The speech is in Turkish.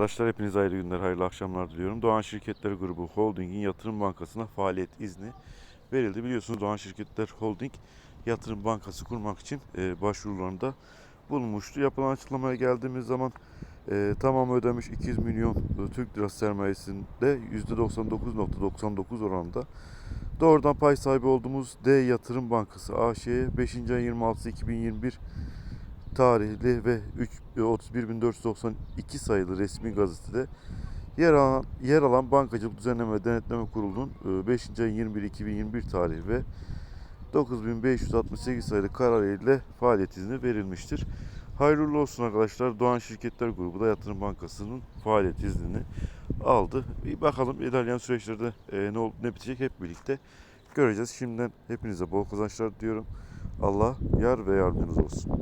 Arkadaşlar hepinize hayırlı günler, hayırlı akşamlar diliyorum. Doğan Şirketler Grubu Holding'in yatırım bankasına faaliyet izni verildi. Biliyorsunuz Doğan Şirketler Holding yatırım bankası kurmak için e, başvurularında bulunmuştu. Yapılan açıklamaya geldiğimiz zaman e, tamamı ödemiş 200 milyon e, Türk lirası sermayesinde %99.99 oranında doğrudan pay sahibi olduğumuz D Yatırım Bankası AŞ'ye 5. ay 26 2021 tarihli ve 3 31492 sayılı resmi gazetede yer alan, yer alan Bankacılık Düzenleme ve Denetleme Kurulu'nun e, 5. ayın 21 2021 tarihi ve 9568 sayılı karar ile faaliyet izni verilmiştir. Hayırlı olsun arkadaşlar. Doğan Şirketler Grubu da Yatırım Bankası'nın faaliyet iznini aldı. Bir bakalım ilerleyen süreçlerde e, ne olup ne bitecek hep birlikte göreceğiz. Şimdiden hepinize bol kazançlar diyorum. Allah yar ve yardımcınız olsun.